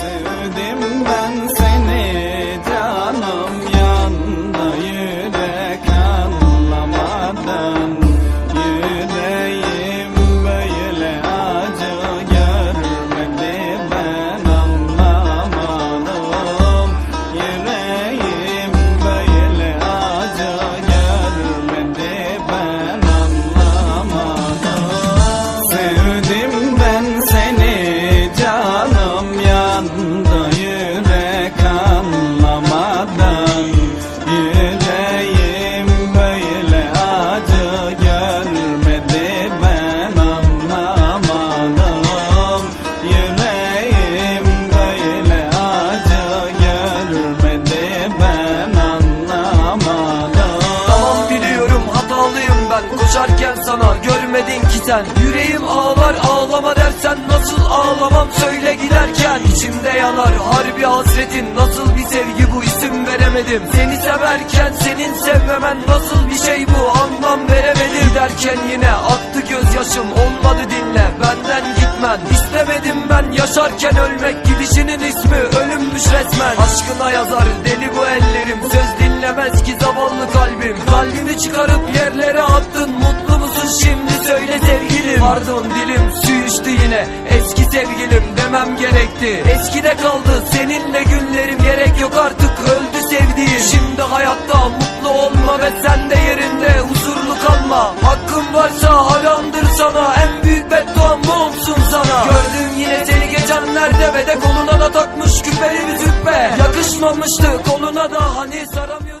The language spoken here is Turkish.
Sevdim ben Koşarken sana görmedin ki sen. Yüreğim ağlar ağlama dersen Nasıl ağlamam? Söyle giderken İçimde yanar harbi hasretin Nasıl bir sevgi bu? İsim veremedim Seni severken senin sevmemen Nasıl bir şey bu? Anlam veremedim Giderken yine aktı gözyaşım. Olmadı dinle benden gitmen. İstemedim ben yaşarken ölmek. Gidişinin ismi ölümmüş resmen. Aşkına yazar deli bu ellerim çıkarıp yerlere attın. Mutlu musun şimdi? Söyle sevgilim. Pardon dilim su içti yine. Eski sevgilim demem gerekti. Eskide kaldı seninle günlerim. Gerek yok artık öldü sevdiğim Şimdi hayatta mutlu olma Ve sen de yerinde huzurlu kalma. Hakkın varsa haramdır sana. En büyük bedduam bu olsun sana? Gördüm yine seni geçenlerde Ve de koluna da takmış küpeli bir züppe. Yakışmamıştı koluna da hani saramıyordu